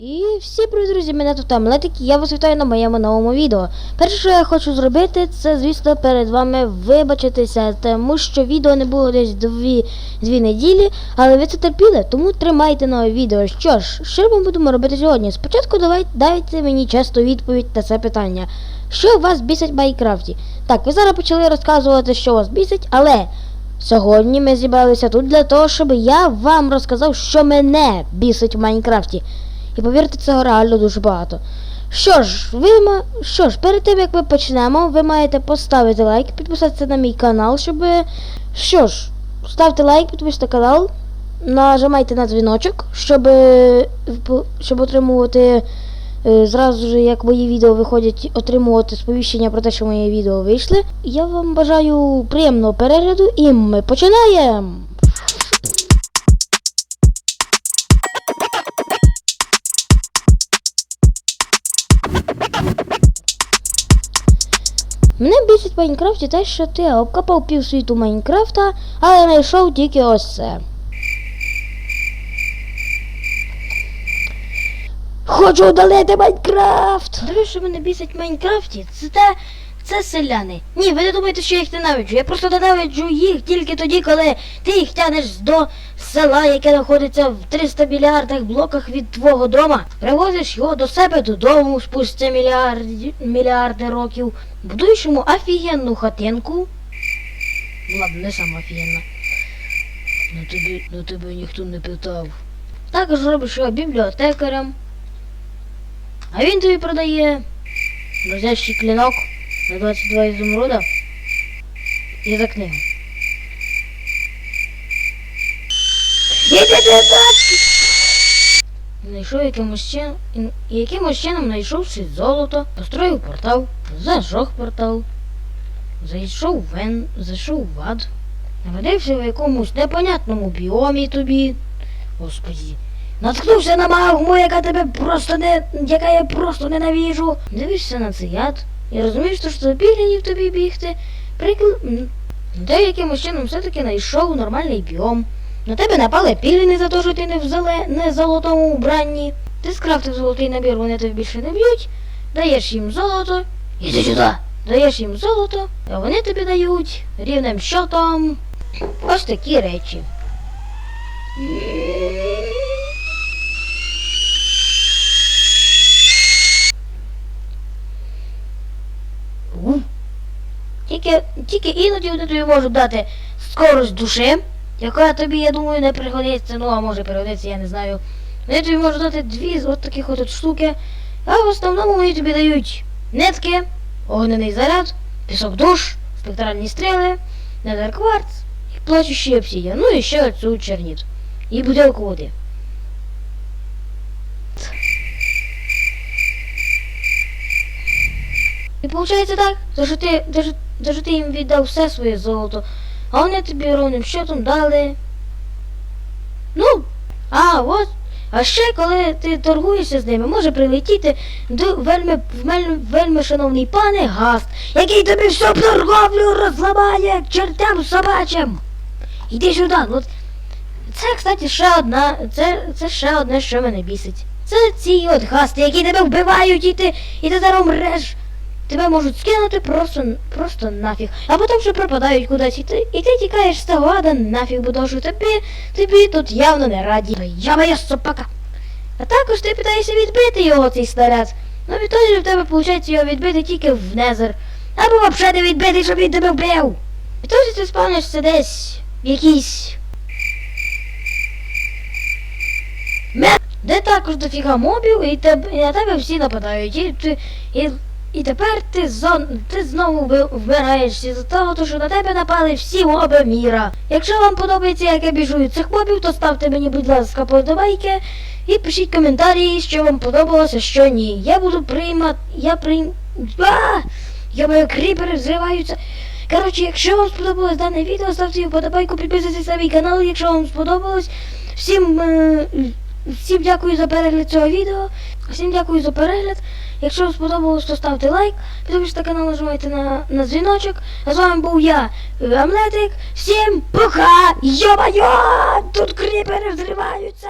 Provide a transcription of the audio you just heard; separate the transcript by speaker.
Speaker 1: І всі привіт, друзі, мене тут Амлетик, і я вас вітаю на моєму новому відео. Перше, що я хочу зробити, це, звісно, перед вами вибачитися, тому що відео не було десь дві, дві неділі, але ви це терпіли, тому тримайте нове відео. Що ж, що ми будемо робити сьогодні? Спочатку давайте дайте мені чесну відповідь на це питання. Що вас бісить в Майнкрафті? Так, ви зараз почали розказувати, що вас бісить, але сьогодні ми зібралися тут для того, щоб я вам розказав, що мене бісить в Майнкрафті. І повірте, цього реально дуже багато. Що ж, ви ма... що ж, перед тим як ми почнемо, ви маєте поставити лайк, підписатися на мій канал, щоб. Що ж, ставте лайк, підписуйте канал, нажимайте на дзвіночок, щоб, щоб отримувати е, зразу ж, як мої відео виходять, отримувати сповіщення про те, що мої відео вийшли. Я вам бажаю приємного перегляду і ми починаємо! Мене бісить в Майнкрафті те, що ти обкопав півсвіту Майнкрафта, але знайшов тільки ось це. Хочу удалити Майнкрафт! Те, що мене бісить в Майнкрафті, це те, це селяни. Ні, ви не думаєте, що я їх ненавиджу. Я просто ненавиджу їх тільки тоді, коли ти їх тянеш до села, яке знаходиться в 300 мільярдах блоках від твого дома. Привозиш його до себе додому спустя мільярді, мільярди років. Будуєш йому офігенну хатинку. Ладно, не сама офігенна. На тебе, на тебе ніхто не питав. Також робиш його бібліотекарем. А він тобі продає розящий клінок на 22 ізумруда і за книгу. Знайшов якимось чином, якимось чином знайшовши золото, построїв портал, зажег портал, зайшов вен, зайшов в ад, народився в якомусь непонятному біомі тобі. Господі. Наткнувся на магму, яка тебе просто не. яка я просто ненавіжу. Дивишся на цей яд і розумієш, що це в тобі бігти. Прикл... м, Ти чином все-таки знайшов нормальний біом. На тебе напали піліни за те, що ти не в зеле... не золотому убранні. Ти скрафтив золотий набір, вони тебе більше не б'ють. Даєш їм золото. Іди сюди. Даєш їм золото, а вони тобі дають рівним щотом. Ось такі речі. Тільки, тільки іноді вони тобі можуть дати скорость душі, яка тобі, я думаю, не пригодиться, ну а може пригодиться, я не знаю. Вони тобі можуть дати дві от таких от, штуки, а в основному вони тобі дають нитки, огнений заряд, пісок душ, спектральні стріли, недер кварц і плачущий обсія. Ну і ще оцю черніт. І бутилку води. І виходить так, то що ти, то, що, то, що ти їм віддав все своє золото, а вони тобі ровним щотом дали. Ну, а от. А ще коли ти торгуєшся з ними, може прилетіти до вельми, вельми, вельми шановний пане Гаст, який тобі всю торговлю розламає чертям собачим. Іди сюди. От. Це, кстати, ще одна, це, це ще одне, що мене бісить. Це ці от гасти, які тебе вбивають, і ти, і ти зараз мреш. Тебе можуть скинути просто, просто нафіг. А потім вже пропадають кудись, і ти, і ти тікаєш з того ада нафіг, бо що тобі, тобі тут явно не раді. Я моя собака. А також ти питаєшся відбити його, цей снаряд. Ну відтоді в тебе виходить його відбити тільки в незер. Або взагалі не відбити, щоб він тебе вбив. І тоді ти спавнишся десь в якійсь. Де також дофіга мобів, і, теб, і на тебе всі нападають. І, ти- і, і тепер ти, зон, ти знову вмираєшся за того, то, що на тебе напали всі моби міра. Якщо вам подобається, як я біжу від цих мобів, то ставте мені, будь ласка, подобайки і пишіть коментарі, що вам подобалося, що ні. Я буду приймати. Я прийм. А! Я маю кріпери взриваються. Коротше, якщо вам сподобалось дане відео, ставте вподобайку, підписуйтесь на мій канал, якщо вам сподобалось. Всім, е, всім дякую за перегляд цього відео. Всім дякую за перегляд. Якщо вам сподобалось, то ставте лайк, підписуйтесь на канал, нажимайте на, на дзвіночок. А з вами був я, Амлетик. Всім пока! Йо-майо! Тут кріпери взриваються!